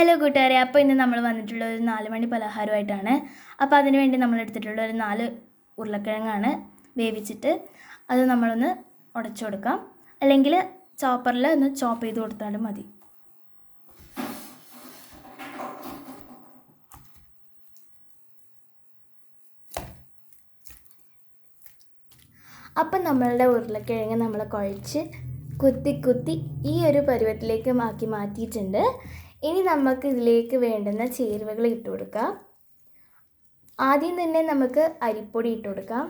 Hello കൂട്ടുകാരെ. അപ്പോൾ ഇന്ന് നമ്മൾ വന്നിട്ടുള്ള ഒരു നാല് മണി പലഹാരമായിട്ടാണ്. അപ്പോൾ അതിന് വേണ്ടി നമ്മൾ എടുത്തിട്ടുള്ള ഒരു നാല് ഉരുളക്കിഴങ്ങാണ് വേവിച്ചിട്ട് അത് നമ്മളൊന്ന് ഉടച്ചു കൊടുക്കാം. അല്ലെങ്കിൽ ചോപ്പറിൽ ഒന്ന് ചോപ്പ് ചെയ്ത് കൊടുത്താലും മതി. അപ്പം നമ്മളുടെ ഉരുളക്കിഴങ്ങ് നമ്മൾ കുഴച്ച് കുത്തി കുത്തി ഈ ഒരു പരുവത്തിലേക്ക് ആക്കി മാറ്റിയിട്ടുണ്ട്. ഇനി നമുക്ക് ഇതിലേക്ക് വേണ്ടുന്ന ചേരുവകൾ ഇട്ട് കൊടുക്കാം. ആദ്യം തന്നെ നമുക്ക് അരിപ്പൊടി ഇട്ട് കൊടുക്കാം.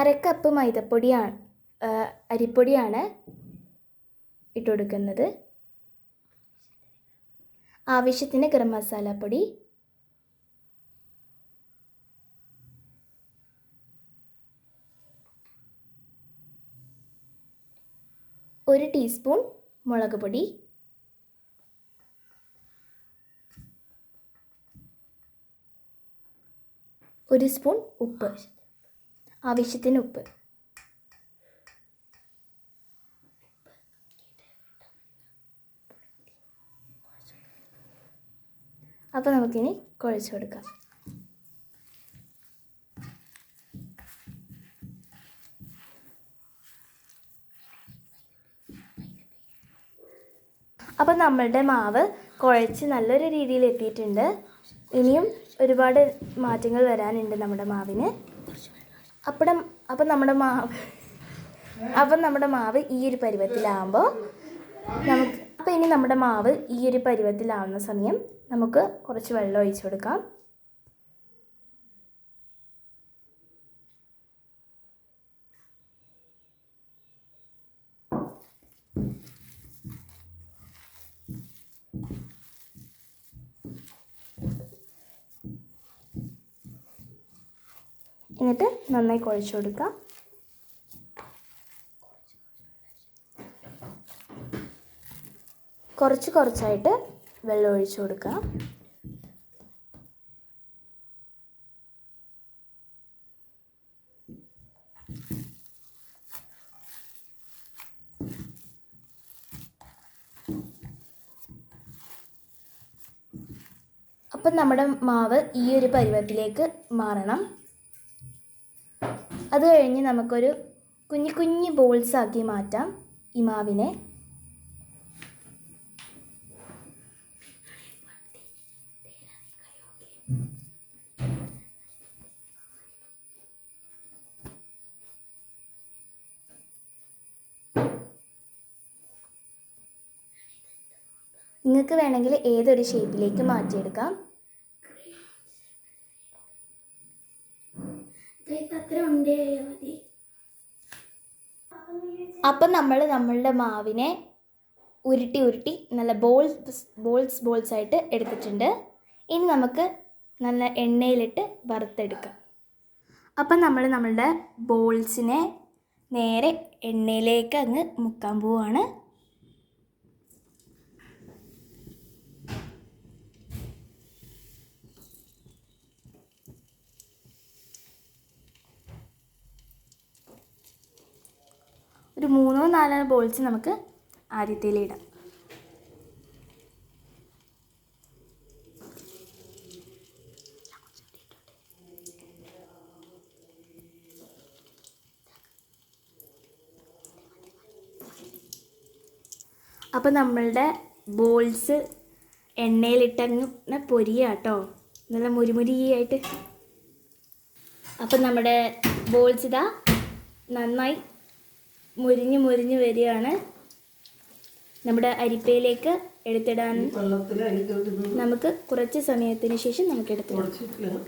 അരക്കപ്പ് മൈദപ്പൊടിയാണ് അരിപ്പൊടിയാണ് ഇട്ട് കൊടുക്കുന്നത്. ആവശ്യത്തിന് ഗരം മസാലപ്പൊടി ഒരു ടീസ്പൂൺ മുളക് പൊടി. ഒരു സ്പൂൺ ഉപ്പ്. ആവശ്യത്തിന് ഉപ്പ്. അപ്പോൾ നമുക്കിനി കുഴച്ച് കൊടുക്കാം. അപ്പോൾ നമ്മളുടെ മാവ് കുഴച്ച് നല്ലൊരു രീതിയിൽ എത്തിയിട്ടുണ്ട്. ഇനിയും ഒരുപാട് മാറ്റങ്ങൾ വരാനുണ്ട് നമ്മുടെ മാവിന്. അപ്പം അപ്പം നമ്മുടെ മാവ് അപ്പം നമ്മുടെ മാവ് ഈ ഒരു പരുവത്തിലാവുമ്പോൾ നമുക്ക് അപ്പോൾ ഇനി നമ്മുടെ മാവ് ഈ ഒരു പരുവത്തിലാവുന്ന സമയം നമുക്ക് കുറച്ച് വെള്ളം ഒഴിച്ചു കൊടുക്കാം. എന്നിട്ട് നന്നായി കുഴച്ച് കൊടുക്കുക കുറച്ച് കുറച്ചായിട്ട് വെള്ളം ഒഴിച്ചു കൊടുക്കുക അപ്പം നമ്മുടെ മാവ് ഈ ഒരു പരുവത്തിലേക്ക് മാറണം. അത് കഴിഞ്ഞ് നമുക്കൊരു കുഞ്ഞു കുഞ്ഞു ബോൾസ് ആക്കി മാറ്റാം ഇമാവിനെ മാവിനെ. നിങ്ങൾക്ക് വേണമെങ്കിൽ ഏതൊരു ഷേപ്പിലേക്ക് മാറ്റിയെടുക്കാം. അത്ര ഉണ്ടായാൽ മതി. അപ്പം നമ്മൾ നമ്മളുടെ മാവിനെ ഉരുട്ടി ഉരുട്ടി നല്ല ബോൾസ് ബോൾസ് ബോൾസ് ആയിട്ട് എടുത്തിട്ടുണ്ട്. ഇനി നമുക്ക് നല്ല എണ്ണയിലിട്ട് വറുത്തെടുക്കാം. അപ്പം നമ്മൾ നമ്മളുടെ ബോൾസിനെ നേരെ എണ്ണയിലേക്ക് അങ്ങ് മുക്കാൻ പോവാണ്. ഒരു മൂന്നോ നാലോ ബോൾസ് നമുക്ക് ആദ്യത്തേൽ ഇടാം. അപ്പം നമ്മളുടെ ബോൾസ് എണ്ണയിലിട്ടങ്ങ് പൊരിയ കേട്ടോ നല്ല മുരിമുരിയായിട്ട്. അപ്പം നമ്മുടെ ബോൾസ് ഇതാ നന്നായി മുരിഞ്ഞ് മുരിഞ്ഞ് വരികയാണ്. നമ്മുടെ അരിപ്പയിലേക്ക് എടുത്തിടാൻ നമുക്ക് കുറച്ച് സമയത്തിന് ശേഷം നമുക്ക് എടുത്തിടാം.